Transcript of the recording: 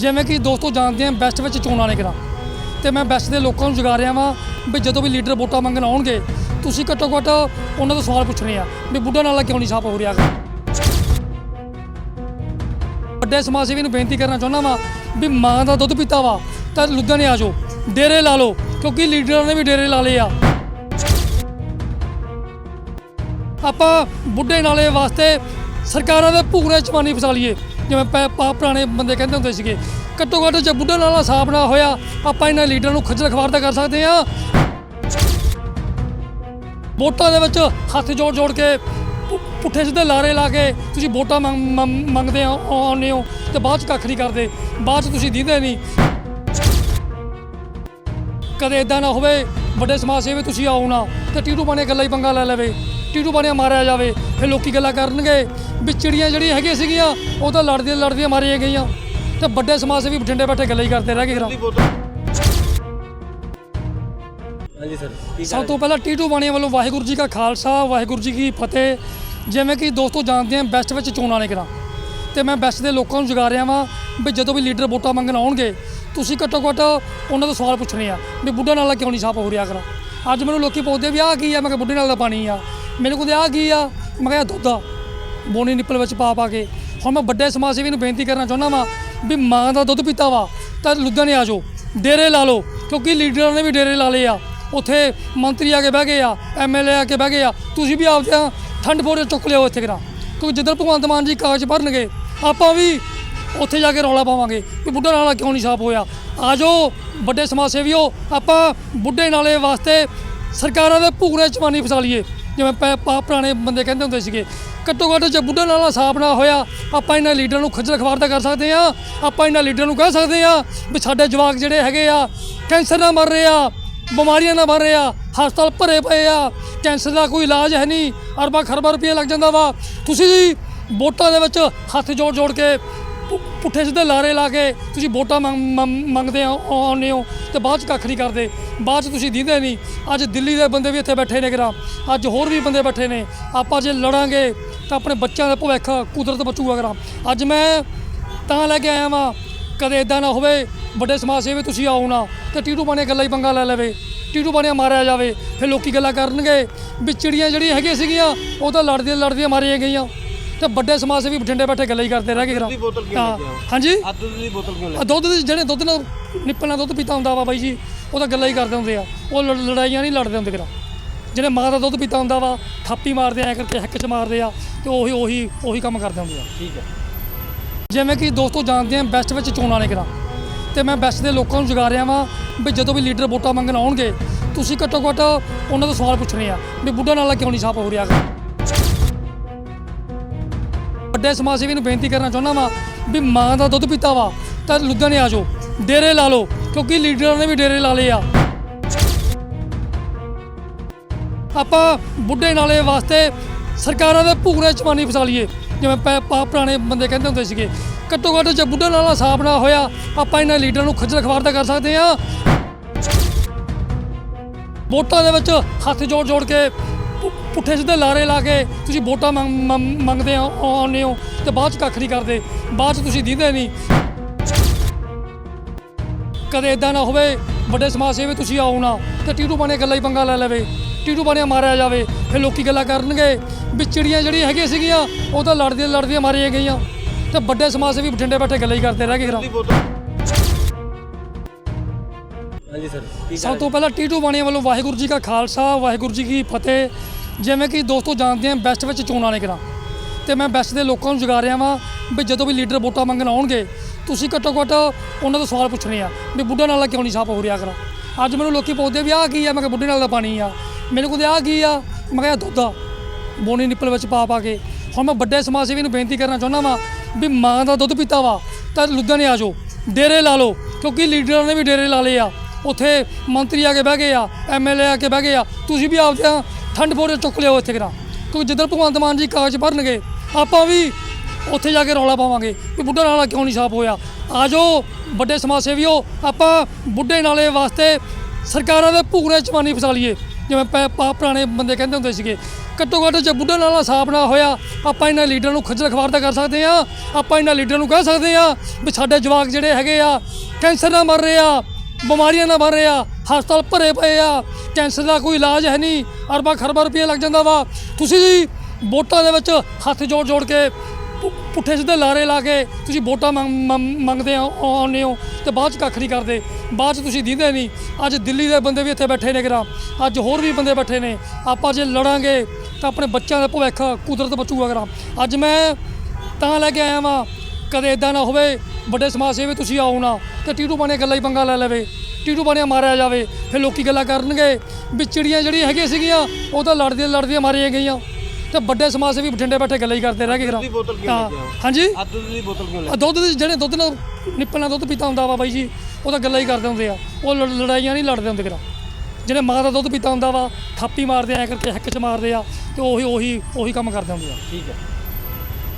ਜਿਵੇਂ ਕਿ ਦੋਸਤੋ ਜਾਣਦੇ ਆ ਬੈਸਟ ਵਿੱਚ ਚੋਣਾਂ ਨੇ ਕਰਾਂ ਤੇ ਮੈਂ ਬੈਸਟ ਦੇ ਲੋਕਾਂ ਨੂੰ ਜਗਾ ਰਿਹਾ ਵਾਂ ਵੀ ਜਦੋਂ ਵੀ ਲੀਡਰ ਵੋਟਾਂ ਮੰਗਣ ਆਉਣਗੇ, ਤੁਸੀਂ ਘੱਟੋ ਘੱਟ ਉਹਨਾਂ ਤੋਂ ਸਵਾਲ ਪੁੱਛਣੇ ਆ ਵੀ ਬੁੱਢਾ ਨਾਲਾ ਕਿਉਂ ਨਹੀਂ ਸਾਫ਼ ਹੋ ਰਿਹਾ। ਵੱਡੇ ਸਮਾਜ ਸੇਵੀ ਨੂੰ ਬੇਨਤੀ ਕਰਨਾ ਚਾਹੁੰਦਾ ਵਾਂ ਵੀ ਮਾਂ ਦਾ ਦੁੱਧ ਪੀਤਾ ਵਾ, ਤਾਂ ਲੁਧਿਆਣੇ ਆ ਜਾਓ, ਡੇਰੇ ਲਾ ਲਓ, ਕਿਉਂਕਿ ਲੀਡਰਾਂ ਨੇ ਵੀ ਡੇਰੇ ਲਾ ਲਏ ਆ। ਆਪਾਂ ਬੁੱਢੇ ਨਾਲੇ ਵਾਸਤੇ ਸਰਕਾਰਾਂ ਦੇ ਭੂਰੇ ਚਮਾਨੀ ਫਸਾ ਲਈਏ। ਜਿਵੇਂ ਪੈ- ਪਾ ਪੁਰਾਣੇ ਬੰਦੇ ਕਹਿੰਦੇ ਹੁੰਦੇ ਸੀਗੇ, ਘੱਟੋ ਘੱਟ ਜੇ ਬੁੱਢਾ ਨਾਲਾ ਸਾਫ਼ ਨਾ ਹੋਇਆ, ਆਪਾਂ ਇਹਨਾਂ ਲੀਡਰਾਂ ਨੂੰ ਖੱਜਲ ਖਵਾਰ ਤਾਂ ਕਰ ਸਕਦੇ ਆ ਵੋਟਾਂ ਦੇ ਵਿੱਚ ਹੱਥ ਜੋੜ ਜੋੜ ਕੇ ਪੁੱਠੇ ਸਿੱਧੇ ਲਾਰੇ ਲਾ ਕੇ ਤੁਸੀਂ ਵੋਟਾਂ ਮੰਗ- ਮੰਗ- ਮੰਗਦੇ ਆ ਆਉਂਦੇ ਹੋ ਤੇ ਬਾਅਦ ਚ ਕੱਖ ਨਹੀਂ ਕਰਦੇ, ਬਾਅਦ ਚ ਤੁਸੀਂ ਦੀਂਦੇ ਨਹੀਂ। ਕਦੇ ਇਦਾਂ ਨਾ ਹੋਵੇ ਵੱਡੇ ਸਮਾਜ ਸੇਵੀ ਤੁਸੀਂ ਆਓ ਨਾ ਤੇ ਟੀਟੂ ਬਾਣੇ ਗੱਲਾਂ ਹੀ ਪੰਗਾ ਲੈ ਲਵੇ। ਟੀਟੂ ਬਾਣੇ ਮਾਰਿਆ ਜਾਵੇ ਫਿਰ ਲੋਕੀ ਗੱਲਾਂ ਕਰਨਗੇ। ਵੀ ਚਿੜੀਆਂ ਜਿਹੜੀਆਂ ਹੈਗੀਆਂ ਸੀਗੀਆਂ ਉਹ ਤਾਂ ਲੜਦੀਆਂ ਲੜਦੀਆਂ ਮਾਰੀਆਂ ਗਈਆਂ। ਤੇ ਵੱਡੇ ਸਮਾਜ ਸੇਵੀ ਬਠਿੰਡੇ ਬੈਠੇ ਗੱਲਾਂ ਹੀ ਕਰਦੇ ਰਹਿ ਗਏ ਫਿਰ। ਹਾਂਜੀ ਸਰ ਸਭ ਤੋਂ ਪਹਿਲਾਂ ਟੀਟੂ ਬਾਣੀਆਂ ਵੱਲੋਂ ਵਾਹਿਗੁਰੂ ਜੀ ਕਾ ਖਾਲਸਾ ਵਾਹਿਗੁਰੂ ਜੀ ਕੀ ਫਤਿਹ। ਜਿਵੇਂ ਕਿ ਦੋਸਤੋ ਜਾਣਦੇ ਆ ਬੈਸਟ ਵਿੱਚ ਚੋਣਾਂ ਨੇ ਕਰਾਂ ਤੇ ਮੈਂ ਬੈਸਟ ਦੇ ਲੋਕਾਂ ਨੂੰ ਜਗਾ ਰਿਹਾ ਵਾਂ ਵੀ ਜਦੋਂ ਵੀ ਲੀਡਰ ਵੋਟਾਂ ਮੰਗਣ ਆਉਣਗੇ ਤੁਸੀਂ ਘੱਟੋ ਘੱਟ ਉਹਨਾਂ ਤੋਂ ਸਵਾਲ ਪੁੱਛਣੇ ਆ ਵੀ ਬੁੱਢਾ ਨਾਲਾ ਕਿਉਂ ਨਹੀਂ ਸਾਫ਼ ਹੋ ਰਿਹਾ ਕਰਾਂ? ਅੱਜ ਮੈਨੂੰ ਲੋਕੀ ਪੁੱਛਦੇ ਵੀ ਆਹ ਕੀ ਆ? ਮੈਂ ਕਿਹਾ ਬੁੱਢੇ ਨਾਲ ਦਾ ਪਾਣੀ ਆ। ਮੈਨੂੰ ਕਹਿੰਦੇ ਆਹ ਕੀ ਆ? ਮੈਂ ਕਿਹਾ ਦੁੱਧ ਆ। ਬੋਨੀ ਨਿੱਪਲ ਵਿੱਚ ਪਾ ਪਾ ਕੇ। ਹੁਣ ਮੈਂ ਵੱਡੇ ਸਮਾਜ ਸੇਵੀ ਨੂੰ ਬੇਨਤੀ ਕਰਨਾ ਚਾਹੁੰਦਾ ਵਾਂ ਵੀ ਮਾਂ ਦਾ ਦੁੱਧ ਪੀਤਾ ਵਾ, ਤਾਂ ਲੁਧਿਆਣੇ ਆ ਜਾਓ। ਡੇਰੇ ਲਾ ਲਓ, ਕਿਉਂਕਿ ਲੀਡਰਾਂ ਨੇ ਵੀ ਡੇਰੇ ਲਾ ਲਏ ਆ। ਉੱਥੇ ਮੰਤਰੀ ਆ ਕੇ ਬਹਿ ਗਏ ਆ ਐਮਐਲਏ ਆ ਕੇ ਬਹਿ ਗਏ ਆ। ਤੁਸੀਂ ਵੀ ਆਪਦੇ ਠੰਡ ਫੋੜੇ ਚੁੱਕ ਲਿਓ ਇੱਥੇ ਕਰਾ। ਕਿਉਂਕਿ ਜਿੱਧਰ ਭਗਵੰਤ ਮਾਨ ਜੀ ਕਾਗਜ਼ ਭਰਨਗੇ, ਆਪਾਂ ਵੀ ਉੱਥੇ ਜਾ ਕੇ ਰੌਲਾ ਪਾਵਾਂਗੇ ਵੀ ਬੁੱਢਾ ਨਾਲਾ ਕਿਉਂ ਨਹੀਂ ਸਾਫ਼ ਹੋਇਆ? ਆ ਜਾਓ, ਵੱਡੇ ਸਮਾਜ ਸੇਵੀਓ ਆਪਾਂ ਬੁੱਢੇ ਨਾਲੇ ਵਾਸਤੇ ਸਰਕਾਰਾਂ ਦੇ ਭੂਰੇ ਚਮਾਨੀ ਫਸਾ ਲਈਏ। ਜਿਵੇਂ ਪੈ- ਪਾ, ਪੁਰਾਣੇ ਬੰਦੇ ਕਹਿੰਦੇ ਹੁੰਦੇ ਸੀਗੇ, ਘੱਟੋ ਘੱਟ ਜੇ ਬੁੱਢਾ ਨਾਲਾ ਸਾਫ਼ ਨਾ ਹੋਇਆ, ਆਪਾਂ ਇਹਨਾਂ ਲੀਡਰਾਂ ਨੂੰ ਖੱਜਲ ਖਵਾਰ ਤਾਂ ਕਰ ਸਕਦੇ ਆ ਆਪਾਂ ਇਹਨਾਂ ਲੀਡਰਾਂ ਨੂੰ ਕਹਿ ਸਕਦੇ ਆ ਵੀ ਸਾਡੇ ਜਵਾਕ ਜਿਹੜੇ ਹੈਗੇ ਆ, ਕੈਂਸਰ ਨਾਲ ਮਰ ਰਹੇ ਆ, ਬਿਮਾਰੀਆਂ ਨਾਲ ਮਰ ਰਹੇ ਆ, ਹਸਪਤਾਲ ਭਰੇ ਪਏ ਆ, ਕੈਂਸਰ ਦਾ ਕੋਈ ਇਲਾਜ ਹੈ ਨਹੀਂ, ਅਰਬਾਂ ਖਰਬਾਂ ਰੁਪਏ ਲੱਗ ਜਾਂਦਾ ਵਾ। ਤੁਸੀਂ ਜੀ ਵੋਟਾਂ ਦੇ ਵਿੱਚ ਹੱਥ ਜੋੜ ਜੋੜ ਕੇ ਪੁ- ਪੁੱਠੇ ਸਿੱਧੇ ਲਾਰੇ ਲਾ ਕੇ ਤੁਸੀਂ ਵੋਟਾਂ ਮੰਗ- ਮੰਗ- ਮੰਗਦੇ ਹੋ ਆਉਂਦੇ ਹੋ ਤੇ ਬਾਅਦ ਚ ਕੱਖ ਨਹੀਂ ਕਰਦੇ। ਬਾਅਦ ਚ ਤੁਸੀਂ ਦੀਂਦੇ ਨਹੀਂ। ਅੱਜ ਦਿੱਲੀ ਦੇ ਬੰਦੇ ਵੀ ਇੱਥੇ ਬੈਠੇ ਨੇ ਕਰਾ। ਅੱਜ ਹੋਰ ਵੀ ਬੰਦੇ ਬੈਠੇ ਨੇ। ਆਪਾਂ ਜੇ ਲੜਾਂਗੇ ਤਾਂ ਆਪਣੇ ਬੱਚਿਆਂ ਦਾ ਭਵਿੱਖ ਕੁਦਰਤ ਬਚੂਗਾ ਕਰਾ। ਅੱਜ ਮੈਂ ਤਾਂ ਲੈ ਕੇ ਆਇਆ ਵਾਂ, ਕਦੇ ਇਦਾਂ ਨਾ ਹੋਵੇ, ਵੱਡੇ ਸਮਾਜ ਸੇਵੀ ਤੁਸੀਂ ਆਓ ਨਾ, ਤੇ ਟੀਟੂ ਬਾਣੇ ਗੱਲਾਂ ਹੀ ਪੰਗਾ ਲੈ ਲਵੇ। ਟੀਟੂ ਬਾਣੇ ਮਾਰਿਆ ਜਾਵੇ, ਫਿਰ ਲੋਕੀ ਗੱਲਾਂ ਕਰਨਗੇ। ਵੀ ਚਿੜੀਆਂ ਜਿਹੜੀਆਂ ਹੈਗੀਆਂ ਸੀਗੀਆਂ, ਉਹ ਤਾਂ ਲੜਦੀਆਂ ਲੜਦੀਆਂ ਮਾਰੀਆਂ ਗਈਆਂ। ਤੇ ਵੱਡੇ ਸਮਾਜ ਸੇਵੀ ਬਠਿੰਡੇ ਬੈਠੇ ਗੱਲਾਂ ਹੀ ਕਰਦੇ ਰਹਿ ਗਏ ਫਿਰ। ਦੀ ਬੋਤਲ ਕਿਉਂ ਹਾਂ। ਲੈ ਕੇ ਆਏ? ਹਾਂਜੀ? ਆ ਦੁੱਧ ਦੀ ਬੋਤਲ ਕਿਉਂ ਲੈ ਆ ਦੁੱਧ ਦੇ ਜਿਹੜੇ ਦੁੱਧ ਨਾਲ ਨਿੱਪਲ ਨਾਲ ਦੁੱਧ ਪੀਤਾ ਹੁੰਦਾ ਵਾ ਬਾਈ ਜੀ ਉਹ ਤਾਂ ਗੱਲਾਂ ਹੀ ਕਰਦੇ ਹੁੰਦੇ ਆ। ਉਹ ਲੜ- ਲੜਾਈਆਂ ਨਹੀਂ ਲੜਦੇ ਹੁੰਦੇ ਕਿਰਾ ਜਿਹਨੇ ਮਾਂ ਦਾ ਦੁੱਧ ਪੀਤਾ ਹੁੰਦਾ ਵਾ ਥਾਪੀ ਮਾਰਦੇ ਆ ਐਂ ਕਰਕੇ ਹੱਕ 'ਚ ਮਾਰਦੇ ਆ ਤੇ ਉਹੀ ਉਹੀ ਉਹੀ ਕੰਮ ਕਰਦੇ ਹੁੰਦੇ ਆ। ਠੀਕ ਹੈ ਜਿਵੇਂ ਕਿ ਦੋਸਤੋ ਜਾਣਦੇ ਆ ਬੈਸਟ ਵਿੱਚ ਚੋਣਾਂ ਨੇ ਕਰਾਂ। ਤੇ ਮੈਂ ਬੈਸਟ ਦੇ ਲੋਕਾਂ ਨੂੰ ਜਗਾ ਰਿਹਾ ਵਾਂ ਵੀ ਜਦੋਂ ਵੀ ਲੀਡਰ ਵੋਟਾਂ ਮੰਗਣ ਆਉਣਗੇ ਤੁਸੀਂ ਘੱਟੋ ਘੱਟ ਉਹਨਾਂ ਤੋਂ ਸਵਾਲ ਪੁੱਛਣੇ ਆ ਵੀ ਬੁੱਢਾ ਨਾਲਾ ਕਿਉਂ ਨਹੀਂ ਸਾਫ਼ ਹੋ ਰਿਹਾ ਗਾ ਵੱਡੇ ਸਮਾਜ ਸੇਵੀ ਨੂੰ ਬੇਨਤੀ ਕਰਨਾ ਚਾਹੁੰਦਾ ਵਾਂ ਵੀ ਮਾਂ ਦਾ ਦੁੱਧ ਪੀਤਾ ਵਾ, ਤਾਂ ਲੁਧਿਆਣੇ ਆ ਜਾਓ। ਡੇਰੇ ਲਾ ਲਓ, ਕਿਉਂਕਿ ਲੀਡਰਾਂ ਨੇ ਵੀ ਡੇਰੇ ਲਾ ਲਏ ਆ। ਆਪਾਂ ਬੁੱਢੇ ਨਾਲੇ ਵਾਸਤੇ ਸਰਕਾਰਾਂ ਦੇ ਭੂਰੇ ਚਮਾਨੀ ਫਸਾ ਲਈਏ, ਜਿਵੇਂ ਪਾ ਪੁਰਾਣੇ ਬੰਦੇ ਕਹਿੰਦੇ ਹੁੰਦੇ ਸੀਗੇ, ਘੱਟੋ ਘੱਟ ਜੇ ਬੁੱਢੇ ਨਾਲਾ ਸਾਫ਼ ਨਾ ਹੋਇਆ, ਆਪਾਂ ਇਹਨਾਂ ਲੀਡਰਾਂ ਨੂੰ ਖੱਜਲ ਖਵਾਰ ਤਾਂ ਕਰ ਸਕਦੇ ਆ ਵੋਟਾਂ ਦੇ ਵਿੱਚ ਹੱਥ ਜੋੜ ਜੋੜ ਕੇ ਪੁੱਠੇ ਸਿੱਧੇ ਲਾਰੇ ਲਾ ਕੇ ਤੁਸੀਂ ਵੋਟਾਂ ਮੰਗ- ਮੰਗਦੇ ਆ ਆਉਂਦੇ ਹੋ ਤੇ ਬਾਅਦ ਚ ਕੱਖ ਨਹੀਂ ਕਰਦੇ, ਬਾਅਦ ਚ ਤੁਸੀਂ ਦੀਂਦੇ ਨਹੀਂ। ਕਦੇ ਇਦਾਂ ਨਾ ਹੋਵੇ, ਵੱਡੇ ਸਮਾਜ ਸੇਵੀ ਤੁਸੀਂ ਆਓ ਨਾ, ਤੇ ਟੀਟੂ ਬਾਣੇ ਗੱਲਾਂ ਹੀ ਪੰਗਾ ਲੈ ਲਵੇ, ਟੀਟੂ ਬਾਣੇ ਮਾਰਿਆ ਜਾਵੇ, ਫਿਰ ਲੋਕੀ ਗੱਲਾਂ ਕਰਨਗੇ। ਵੀ ਚਿੜੀਆਂ ਜਿਹੜੀਆਂ ਹੈਗੀਆਂ ਸੀਗੀਆਂ, ਉਹ ਤਾਂ ਲੜਦੀਆਂ ਲੜਦੀਆਂ ਮਾਰੀਆਂ ਗਈਆਂ। ਤੇ ਵੱਡੇ ਸਮਾਜ ਸੇਵੀ ਬਠਿੰਡੇ ਬੈਠੇ ਗੱਲਾਂ ਹੀ ਕਰਦੇ ਰਹਿ ਗਏ ਫਿਰ। ਹਾਂਜੀ ਸਰ ਸਭ ਤੋਂ ਪਹਿਲਾਂ ਟੀਟੂ ਬਾਣੀਆਂ ਵੱਲੋਂ ਵਾਹਿਗੁਰੂ ਜੀ ਕਾ ਖਾਲਸਾ ਵਾਹਿਗੁਰੂ ਜੀ ਕੀ ਫਤਿਹ। ਜਿਵੇਂ ਕਿ ਦੋਸਤੋ ਜਾਣਦੇ ਆ ਬੈਸਟ ਵਿੱਚ ਚੋਣਾਂ ਨੇ ਕਰਾਂ ਤੇ। ਮੈਂ ਬੈਸਟ ਦੇ ਲੋਕਾਂ ਨੂੰ ਜਗਾ ਰਿਹਾ ਵਾਂ ਵੀ ਜਦੋਂ ਵੀ ਲੀਡਰ ਵੋਟਾਂ ਮੰਗਣ ਆਉਣਗੇ ਤੁਸੀਂ ਘੱਟੋ ਘੱਟ ਉਹਨਾਂ ਤੋਂ ਸਵਾਲ ਪੁੱਛਣੇ ਆ ਵੀ ਬੁੱਢਾ ਨਾਲਾ ਕਿਉਂ ਨਹੀਂ ਸਾਫ਼ ਹੋ ਰਿਹਾ ਕਰਾਂ? ਅੱਜ ਮੈਨੂੰ ਲੋਕੀ ਪੁੱਛਦੇ ਵੀ ਆਹ ਕੀ ਆ? ਮੈਂ ਕਿਹਾ ਬੁੱਢੇ ਨਾਲ ਦਾ ਪਾਣੀ ਆ। ਮੈਨੂੰ ਕਹਿੰਦੇ ਆਹ ਕੀ ਆ? ਮੈਂ ਕਿਹਾ ਦੁੱਧ ਆ। ਬੋਨੀ ਨਿੱਪਲ ਵਿੱਚ ਪਾ ਪਾ ਕੇ। ਹੁਣ ਮੈਂ ਵੱਡੇ ਸਮਾਜ ਸੇਵੀ ਨੂੰ ਬੇਨਤੀ ਕਰਨਾ ਚਾਹੁੰਦਾ ਵਾਂ ਵੀ ਮਾਂ ਦਾ ਦੁੱਧ ਪੀਤਾ ਵਾ ਤਾਂ ਲੁਧਿਆਣੇ ਆ ਜਾਓ ਡੇਰੇ ਲਾ ਲਓ ਕਿਉਂਕਿ ਲੀਡਰਾਂ ਨੇ ਵੀ ਡੇਰੇ ਲਾ ਲਏ ਆ। ਉੱਥੇ ਮੰਤਰੀ ਆ ਕੇ ਬਹਿ ਗਏ ਆ ਐਮਐਲਏ ਆ ਕੇ ਬਹਿ ਗਏ ਆ, ਤੁਸੀਂ ਵੀ ਆਪਦੇ ਠੰਡ ਫੋੜੇ ਚੁੱਕ ਲਿਓ ਇੱਥੇ ਕਰਾ ਕਿਉਂਕਿ ਜਿੱਧਰ ਭਗਵੰਤ ਮਾਨ ਜੀ ਕਾਗਜ਼ ਭਰਨਗੇ, ਆਪਾਂ ਵੀ ਉੱਥੇ ਜਾ ਕੇ ਰੌਲਾ ਪਾਵਾਂਗੇ ਵੀ ਬੁੱਢਾ ਨਾਲਾ ਕਿਉਂ ਨਹੀਂ ਸਾਫ਼ ਹੋਇਆ। ਆ ਜਾਓ, ਵੱਡੇ ਸਮਾਜ ਸੇਵੀਓ ਆਪਾਂ ਬੁੱਢੇ ਨਾਲੇ ਵਾਸਤੇ ਸਰਕਾਰਾਂ ਦੇ ਭੂਰੇ ਚਮਾਨੀ ਫਸਾ ਲਈਏ। ਜਿਵੇਂ ਪੈ- ਪਾ ਪੁਰਾਣੇ ਬੰਦੇ ਕਹਿੰਦੇ ਹੁੰਦੇ ਸੀਗੇ, ਘੱਟੋ ਘੱਟ ਜੇ ਬੁੱਢਾ ਨਾਲਾ ਸਾਫ਼ ਨਾ ਹੋਇਆ, ਆਪਾਂ ਇਹਨਾਂ ਲੀਡਰਾਂ ਨੂੰ ਖੱਜਲ ਖਵਾਰ ਤਾਂ ਕਰ ਸਕਦੇ ਆ ਆਪਾਂ ਇਹਨਾਂ ਲੀਡਰਾਂ ਨੂੰ ਕਹਿ ਸਕਦੇ ਆ ਵੀ ਸਾਡੇ ਜਵਾਕ ਜਿਹੜੇ ਹੈਗੇ ਆ, ਕੈਂਸਰ ਨਾਲ ਮਰ ਰਹੇ ਆ ਬਿਮਾਰੀਆਂ ਨਾਲ ਮਰ ਰਿਹਾ, ਹਸਪਤਾਲ ਭਰੇ ਪਏ ਆ, ਕੈਂਸਰ ਦਾ ਕੋਈ ਇਲਾਜ ਹੈ ਨਹੀਂ, ਅਰਬਾਂ ਖਰਬਾਂ ਰੁਪਏ ਲੱਗ ਜਾਂਦਾ ਵਾ। ਤੁਸੀਂ ਜੀ ਵੋਟਾਂ ਦੇ ਵਿੱਚ ਹੱਥ ਜੋੜ ਜੋੜ ਕੇ ਪੁ- ਪੁੱਠੇ ਸਿੱਧੇ ਲਾਰੇ ਲਾ ਕੇ ਤੁਸੀਂ ਵੋਟਾਂ ਮੰਗ- ਮੰਗਦੇ ਆ ਆਉਂਦੇ ਹੋ ਤੇ ਬਾਅਦ ਚ ਕੱਖ ਨਹੀਂ ਕਰਦੇ। ਬਾਅਦ ਚ ਤੁਸੀਂ ਦਿੰਦੇ ਨਹੀਂ। ਅੱਜ ਦਿੱਲੀ ਦੇ ਬੰਦੇ ਵੀ ਇੱਥੇ ਬੈਠੇ ਨੇ ਕਿਰਾ। ਅੱਜ ਹੋਰ ਵੀ ਬੰਦੇ ਬੈਠੇ ਨੇ। ਆਪਾਂ ਜੇ ਲੜਾਂਗੇ ਤਾਂ ਆਪਣੇ ਬੱਚਿਆਂ ਦਾ ਭਵਿੱਖ ਕੁਦਰਤ ਬਚੂਗਾ ਕਰਾ। ਅੱਜ ਮੈਂ ਤਾਂ ਲੈ ਕੇ ਆਇਆ ਵਾਂ, ਕਦੇ ਇਦਾਂ ਨਾ ਹੋਵੇ। ਵੱਡੇ ਸਮਾਜ ਸੇਵੀ ਤੁਸੀਂ ਆਓ ਨਾ ਤੇ ਟੀਟੂ ਬਾਣੇ ਗੱਲਾਂ ਹੀ ਪੰਗਾ ਲੈ ਲਵੇ ਟੀਟੂ ਬਾਣੇ ਮਾਰਿਆ ਜਾਵੇ ਫਿਰ ਲੋਕੀ ਗੱਲਾਂ ਕਰਨਗੇ। ਵੀ ਚਿੜੀਆਂ ਜਿਹੜੀਆਂ ਹੈਗੀਆਂ ਸੀਗੀਆਂ ਉਹ ਤਾਂ ਲੜਦੀਆਂ ਲੜਦੀਆਂ ਮਾਰੀਆਂ ਗਈਆਂ। ਤੇ ਵੱਡੇ ਸਮਾਜ ਸੇਵੀ ਬਠਿੰਡੇ ਬੈਠੇ ਗੱਲਾਂ ਹੀ ਕਰਦੇ ਰਹਿ ਗਏ ਦੀ ਬੋਤਲ ਕਿਉਂ ਲੈ ਕੇ ਆਏ? ਹਾਂਜੀ? ਆ ਦੁੱਧ ਦੀ ਬੋਤਲ ਕਿਉਂ ਲੈ ਆ ਦੁੱਧ ਦੀ ਜਿਹੜੇ ਦੁੱਧ ਨਾਲ ਨਿੱਪਲ ਨਾਲ ਦੁੱਧ ਪੀਤਾ ਹੁੰਦਾ ਵਾ ਬਾਈ ਜੀ ਉਹ ਤਾਂ ਗੱਲਾਂ ਹੀ ਕਰਦੇ ਹੁੰਦੇ ਆ। ਉਹ ਲੜ- ਲੜਾਈਆਂ ਨਹੀਂ ਲੜਦੇ ਹੁੰਦੇ ਕਿਰਾ ਜਿਹੜੇ ਮਾਂ ਦਾ ਦੁੱਧ ਪੀਤਾ ਹੁੰਦਾ ਵਾ ਥਾਪੀ ਮਾਰਦੇ ਆ ਐਂ ਕਰਕੇ ਹੱਕ ਚ ਮਾਰਦੇ ਆ ਤੇ ਉਹੀ ਉਹੀ ਉਹੀ ਕੰਮ ਕਰਦੇ ਹੁੰਦੇ ਆ। ਠੀਕ ਹੈ।